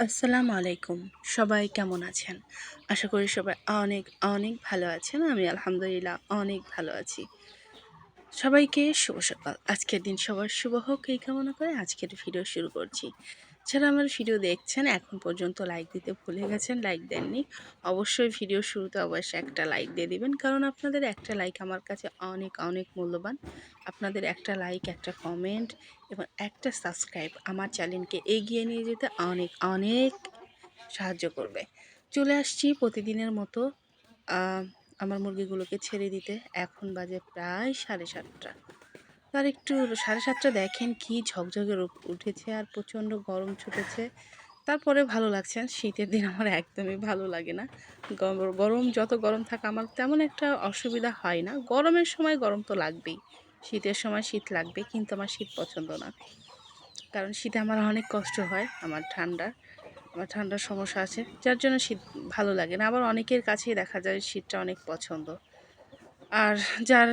আসসালামু আলাইকুম। সবাই কেমন আছেন? আশা করি সবাই অনেক অনেক ভালো আছেন। আমি আলহামদুলিল্লাহ অনেক ভালো আছি। সবাইকে শুভ সকাল। আজকের দিন সবার শুভ হোক, এই কামনা করে আজকের ভিডিও শুরু করছি। যারা আমার ভিডিও দেখছেন, এখন পর্যন্ত লাইক দিতে ভুলে গেছেন লাইক দেননি, অবশ্যই ভিডিও শুরুতে অবশ্যই একটা লাইক দিয়ে দিবেন। কারণ আপনাদের একটা লাইক আমার কাছে অনেক অনেক মূল্যবান। আপনাদের একটা লাইক একটা কমেন্ট এবং একটা সাবস্ক্রাইব আমার চ্যানেলকে এগিয়ে নিয়ে যেতে অনেক অনেক সাহায্য করবে। চলে আসছি প্রতিদিনের মতো আমার মুরগিগুলোকে ছেড়ে দিতে। এখন বাজে প্রায় সাড়ে সাতটা। আর একটু সাড়ে সাতটা দেখেন কি ঝকঝকে উঠেছে আর প্রচণ্ড গরম ছুটেছে। তারপরে ভালো লাগছে। শীতের দিন আমার একদমই ভালো লাগে না। গর- গরম যত গরম থাকে আমার তেমন একটা অসুবিধা হয় না। গরমের সময় গরম তো লাগবেই। শীতের সময় শীত লাগবে, কিন্তু আমার শীত পছন্দ না। কারণ শীতে আমার অনেক কষ্ট হয়, আমার ঠান্ডার আমার ঠান্ডার সমস্যা আছে, যার জন্য শীত ভালো লাগে না। আবার অনেকের কাছেই দেখা যায় শীতটা অনেক পছন্দ। আর যার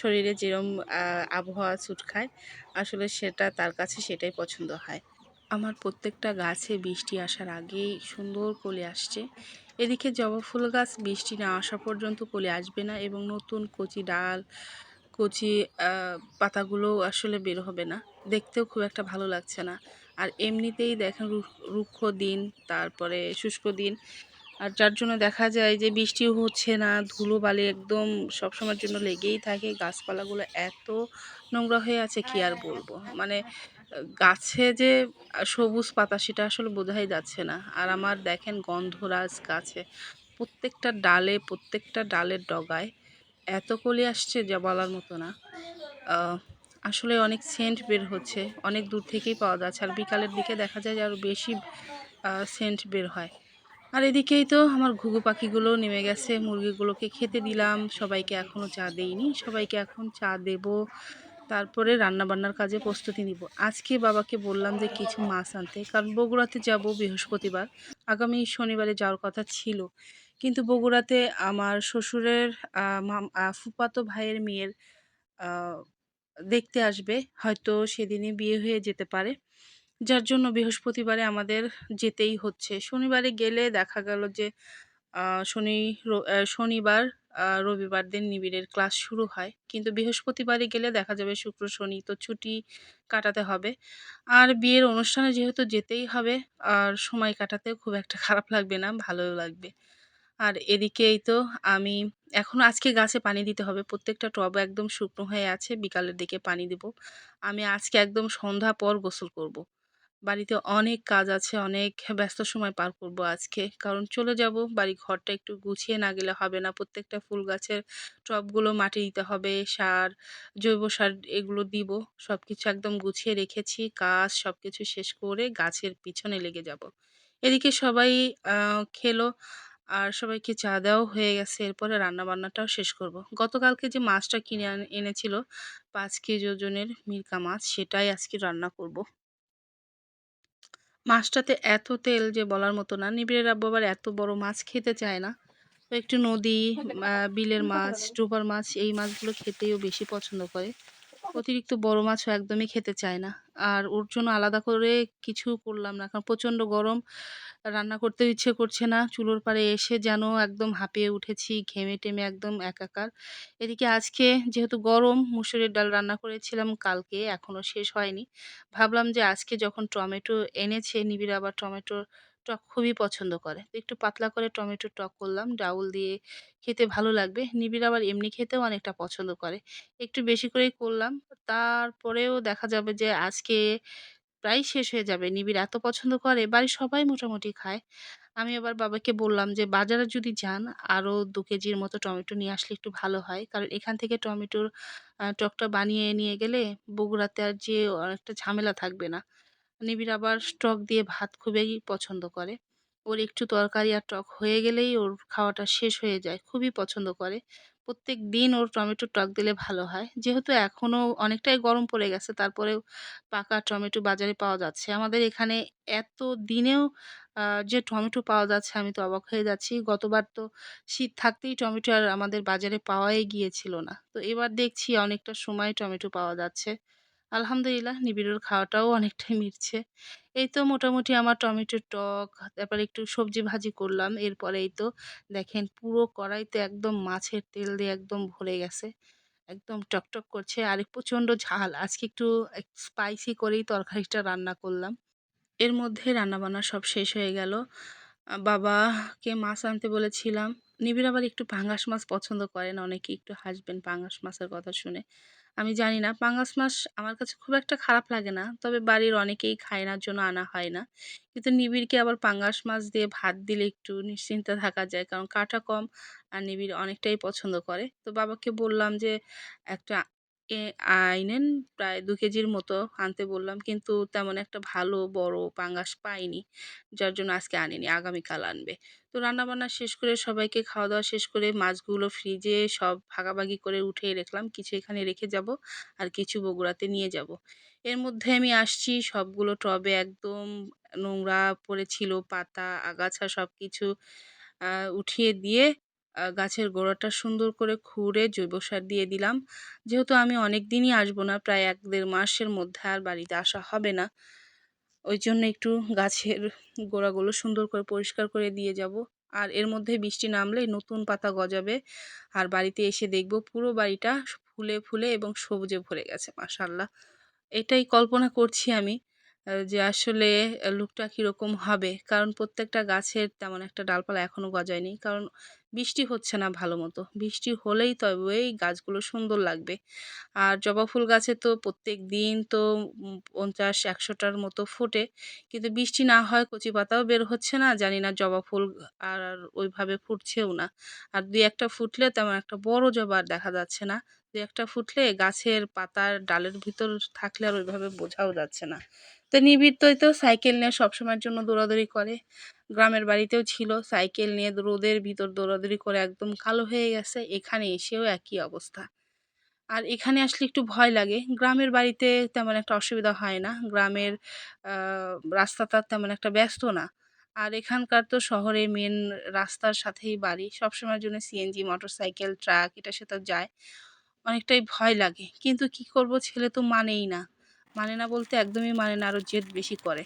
শরীরে যেরম আবহাওয়া ছুট খায়, আসলে সেটা তার কাছে সেটাই পছন্দ হয়। আমার প্রত্যেকটা গাছে বৃষ্টি আসার আগেই সুন্দর কলে আসছে। এদিকে জবা ফুল গাছ বৃষ্টি না আসা পর্যন্ত কলে আসবে না এবং নতুন কচি ডাল, কচি পাতাগুলো আসলে বের হবে না। দেখতেও খুব একটা ভালো লাগছে না। আর এমনিতেই দেখেন রুক্ষ দিন, তারপরে শুষ্ক দিন আর যার জন্য দেখা যায় যে বৃষ্টিও হচ্ছে না ধুলো বালি একদম সবসময়ের জন্য লেগেই থাকে, গাছপালাগুলো এত নোংরা হয়ে আছে কি আর বলব? মানে গাছে যে সবুজ পাতা সেটা আসলে বোঝাই যাচ্ছে না। আর আমার দেখেন গন্ধরাজ গাছে, প্রত্যেকটা ডালে, প্রত্যেকটা ডালের ডগায় এত কলি আসছে যা বলার মতো না। আসলে অনেক সেন্ট বের হচ্ছে, অনেক দূর থেকেই পাওয়া যাচ্ছে। আর বিকালের দিকে দেখা যায় যে আরও বেশি সেন্ট বের হয়। আর এদিকেই তো আমার ঘুঘু পাখিগুলো নেমে গেছে, মুরগিগুলোকে খেতে দিলাম। সবাইকে এখনও চা দেইনি, সবাইকে এখন চা দেব। তারপরে রান্নাবান্নার কাজে প্রস্তুতি নিব। আজকে বাবাকে বললাম যে কিছু মাছ আনতে, কারণ বগুড়াতে যাব বৃহস্পতিবার। আগামী শনিবারে যাওয়ার কথা ছিল। কিন্তু বগুড়াতে আমার শ্বশুরের ফুফাতো ভাইয়ের মেয়ের দেখতে আসবে। হয়তো সেদিনই বিয়ে হয়ে যেতে পারে। যার জন্য বৃহস্পতিবারে আমাদের যেতেই হচ্ছে। শনিবারে গেলে দেখা গেল যে শনি শনিবার রবিবার দিন নিবিড়ের ক্লাস শুরু হয়। কিন্তু বৃহস্পতিবারে গেলে দেখা যাবে শুক্র, শনি তো ছুটি কাটাতে হবে। আর বিয়ের অনুষ্ঠানে যেহেতু যেতেই হবে, আর সময় কাটাতেও খুব একটা খারাপ লাগবে না, ভালোও লাগবে। আর এদিকেই তো আমি, এখন আজকে গাছে পানি দিতে হবে। প্রত্যেকটা টব একদম শুকনো হয়ে আছে, বিকালের দিকে পানি দেব। আমি আজকে একদম সন্ধ্যা পর গোসল করব। বাড়িতে অনেক কাজ আছে, অনেক ব্যস্ত সময় পার করব আজকে। কারণ চলে যাব, বাড়ি ঘরটা একটু গুছিয়ে না গেলে হবে না। প্রত্যেকটা ফুল গাছের টবগুলো মাটি দিতে হবে, সার, জৈব সার এগুলো দিব সব কিছু একদম গুছিয়ে রেখেছি, কাজ সব কিছু শেষ করে গাছের পিছনে লেগে যাব। এদিকে সবাই খেলো, আর সবাইকে চা দেওয়াও হয়ে গেছে, এরপরে রান্না বান্নাটাও শেষ করব। গতকালকে যে মাছটা কিনে এনেছিল, পাঁচ কেজি ওজনের মিরকা মাছ, সেটাই আজকে রান্না করব। মাছটাতে এত তেল যে বলার মতো না। নিবিড়ের আব্বু আবার এত বড় মাছ খেতে চায় না। একটু নদী বিলের মাছ, ডোবার মাছ, এই মাছগুলো খেতেও বেশি পছন্দ করে। অতিরিক্ত বড় মাছও একদমই খেতে চায় না। আর ওর জন্য আলাদা করে কিছু করলাম না। কারণ প্রচণ্ড গরম, রান্না করতে ইচ্ছে করছে না। চুলোর পাড়ে এসে যেন একদম হাঁপিয়ে উঠেছি, ঘেমে টেমে একদম একাকার। এদিকে আজকে যেহেতু গরম, মুসুরের ডাল রান্না করেছিলাম কালকে, এখনও শেষ হয়নি। ভাবলাম যে আজকে যখন টমেটো এনেছে, নিবিড় আবার টমেটোর টক খুবই পছন্দ করে। একটু পাতলা করে টমেটো টক করলাম, ডাউল দিয়ে খেতে ভালো লাগবে। নিবিড় আবার এমনি খেতেও অনেকটা পছন্দ করে। একটু বেশি করেই করলাম। তারপরেও দেখা যাবে যে আজকে প্রায় শেষ হয়ে যাবে। নিবিড় এত পছন্দ করে, বাড়ির সবাই মোটামুটি খায়। আমি আবার বাবাকে বললাম যে, বাজারে যদি যান আরও দু কেজির মতো টমেটো নিয়ে আসলে একটু ভালো হয়। কারণ এখান থেকে টমেটোর টকটা বানিয়ে নিয়ে গেলে বগুড়াতে আর যে অনেকটা ঝামেলা থাকবে না। নিবিড় আবার টক দিয়ে ভাত খুবই পছন্দ করে। ওর একটু তরকারি আর টক হয়ে গেলেই ওর খাওয়াটা শেষ হয়ে যায়, খুবই পছন্দ করে। প্রত্যেক দিন ওর টমেটো টক দিলে ভালো হয়। যেহেতু এখনও অনেকটাই গরম পড়ে গেছে, তারপরেও পাকা টমেটো বাজারে পাওয়া যাচ্ছে। আমাদের এখানে এত দিনেও যে টমেটো পাওয়া যাচ্ছে, আমি তো অবাক হয়ে যাচ্ছি। গতবার তো শীত থাকতেই টমেটো আর আমাদের বাজারে পাওয়াই গিয়েছিল না। তো এবার দেখছি অনেকটা সময় টমেটো পাওয়া যাচ্ছে। আলহামদুলিল্লাহ নিবিড়ের খাওয়াটাও অনেকটাই মিটছে। এই তো মোটামুটি আমার টমেটোর টক, তারপরে একটু সবজি ভাজি করলাম। এরপরে এই তো দেখেন পুরো কড়াইতে একদম মাছের তেল দিয়ে একদম ভরে গেছে। একদম টকটক করছে আর প্রচণ্ড ঝাল। আজকে একটু স্পাইসি করেই তরকারিটা রান্না করলাম। এর মধ্যে রান্নাবান্না সব শেষ হয়ে গেল। বাবাকে মাছ আনতে বলেছিলাম। নিবিড় আবার একটু পাঙ্গাস মাছ পছন্দ করেন। অনেকেই একটু হাসবেন পাঙ্গাস মাছের কথা শুনে। আমি জানি না পাঙ্গাস মাছ আমার কাছে খুব একটা খারাপ লাগে না। তবে বাড়ির অনেকেই খায় না, জন্য আনা হয় না। কিন্তু নিবিড়কে আবার পাঙ্গাস মাছ দিয়ে ভাত দিলে একটু নিশ্চিন্তে থাকা যায়। কারণ কাঁটা কম আর নিবিড় অনেকটাই পছন্দ করে। তো বাবাকে বললাম যে, একটা আইনেন প্রায় দু কেজির মতো আনতে বললাম। কিন্তু তেমন একটা ভালো বড় পাঙ্গাস পাইনি। যার জন্য আজকে আনিনি। আগামীকাল আনবে। তো রান্নাবান্না শেষ করে সবাইকে খাওয়া-দাওয়া শেষ করে মাছগুলো ফ্রিজে সব ভাগাভাগি করে উঠিয়ে রাখলাম। কিছু এখানে রেখে যাব আর কিছু বগুড়াতে নিয়ে যাব। এর মধ্যে আমি আসছি সবগুলো টবে একদম নোংরা পড়েছিল পাতা, আগাছা সব কিছু উঠিয়ে দিয়ে গাছের গোড়াটা সুন্দর করে খুঁড়ে জৈব সার দিয়ে দিলাম। যেহেতু আমি অনেক দিনই আসব না প্রায় এক দেড় মাসের মধ্যে আর বাড়িতে আসা হবে না। ওই জন্য একটু গাছের গোড়াগুলো সুন্দর করে পরিষ্কার করে দিয়ে যাব। আর এর মধ্যে বৃষ্টি নামলে নতুন পাতা গজাবে। আর বাড়িতে এসে দেখব পুরো বাড়িটা ফুলে, ফুলে এবং সবুজে ভরে গেছে মাশাআল্লাহ। এটাই কল্পনা করছি আমি যে আসলে লুকটা কীরকম হবে। কারণ প্রত্যেকটা গাছের তেমন একটা ডালপালা এখনও গজায়নি। কারণ বৃষ্টি হচ্ছে না ভালো মতো বৃষ্টি হলেই তবে তবেই গাছগুলো সুন্দর লাগবে। আর জবা ফুল গাছে তো প্রত্যেক দিন তো পঞ্চাশ ৫০-১০০ মতো ফোটে। কিন্তু বৃষ্টি না হয় কচি পাতাও বের হচ্ছে না। জানি না জবা ফুল আর ওইভাবে ফুটছেও না। আর দুই একটা ফুটলে তেমন একটা বড় জবা দেখা যাচ্ছে না। দু একটা ফুটলে গাছের পাতার ডালের ভিতর থাকলে আর ওইভাবে বোঝাও যাচ্ছে না। তো নিবিড় তো সাইকেল নিয়ে সবসময়ের জন্য দৌড়াদৌড়ি করে। গ্রামের বাড়িতেও ছিল সাইকেল নিয়ে রোদের ভিতর দৌড়াদৌড়ি করে একদম কালো হয়ে গেছে। এখানে এসেও একই অবস্থা। আর এখানে আসলে একটু ভয় লাগে। গ্রামের বাড়িতে তেমন একটা অসুবিধা হয় না। গ্রামের রাস্তাটা তেমন একটা ব্যস্ত না। আর এখানকার তো শহরে মেন রাস্তার সাথেই বাড়ি। সবসময়ের জন্য সিএনজি, মোটরসাইকেল, ট্রাক এটা সেটা যায়। অনেকটাই ভয় লাগে। কিন্তু কি করব ছেলে তো মানেই না। মানে না বলতে একদমই মানে না আরও জেদ বেশি করে।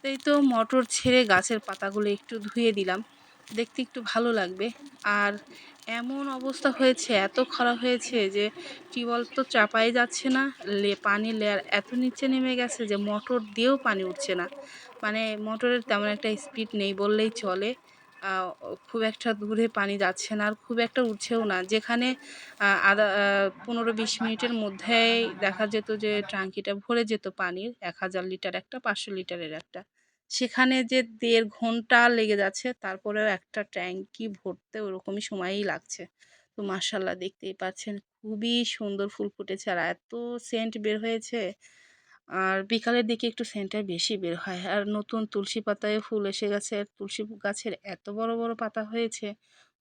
তো এই তো মটর ছেড়ে গাছের পাতাগুলো একটু ধুয়ে দিলাম। দেখতে একটু ভালো লাগবে। আর এমন অবস্থা হয়েছে, এত খরা হয়েছে যে টিউবওয়েল তো চাপাই যাচ্ছে না। লে, পানির লেয়ার এত নিচে নেমে গেছে যে মোটর দিয়েও পানি উঠছে না। মানে মোটরের তেমন একটা স্পিড নেই বললেই চলে। খুব একটা দূরে পানি যাচ্ছে না আর খুব একটা উঠছেও না। যেখানে আধা পনেরো ১৫-২০ মিনিটের মধ্যেই দেখা যেত যে ট্যাঙ্কিটা ভরে যেত পানির ১০০০ লিটার একটা, ৫০০ লিটারের একটা। সেখানে যে দেড় ঘণ্টা লেগে যাচ্ছে তারপরেও একটা ট্যাঙ্কি ভরতে ওরকমই সময়ই লাগছে। তো মাশাআল্লাহ দেখতেই পাচ্ছেন খুবই সুন্দর ফুল ফুটেছে আর এত সেন্ট বের হয়েছে। আর বিকালের দিকে একটু সেন্টটা বেশি বের হয়। আর নতুন তুলসী পাতায় ফুল এসে গেছে। আর তুলসী গাছের এত বড়, বড় পাতা হয়েছে।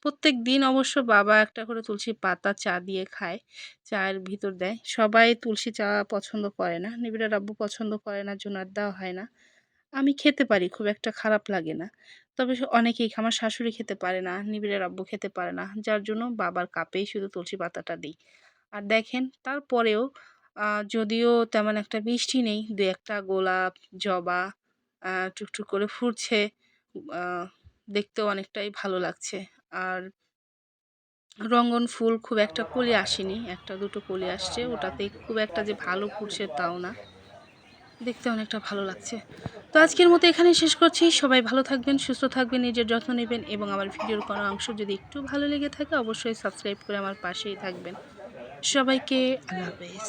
প্রত্যেক দিন অবশ্য বাবা একটা করে তুলসী পাতা চা দিয়ে খায়। চায়ের ভিতর দেয়। সবাই তুলসী চা পছন্দ করে না। নিবিড়ের রাব্বু পছন্দ করে না জোনার দেওয়া হয় না। আমি খেতে পারি খুব একটা খারাপ লাগে না। তবে অনেকেই আমার শাশুড়ি খেতে পারে না, নিবিড়া রাব্বু খেতে পারে না। যার জন্য বাবার কাপেই শুধু তুলসী পাতাটা দিই। আর দেখেন তারপরেও যদিও তেমন একটা বৃষ্টি নেই, দু একটা গোলাপ, জবা টুকটুক করে ফুটছে। দেখতেও অনেকটাই ভালো লাগছে। আর রঙ্গন ফুল খুব একটা কলি আসেনি। ১ টা ২ কলি আসছে। ওটাতে খুব একটা যে ভালো ফুটছে তাও না। দেখতে অনেকটা ভালো লাগছে। তো আজকের মতো এখানেই শেষ করছি। সবাই ভালো থাকবেন, সুস্থ থাকবেন, নিজের যত্ন নেবেন এবং আমার ভিডিওর কোনো অংশ যদি একটু ভালো লেগে থাকে অবশ্যই সাবস্ক্রাইব করে আমার পাশেই থাকবেন। সবাইকে আল্লাহ হাফেজ।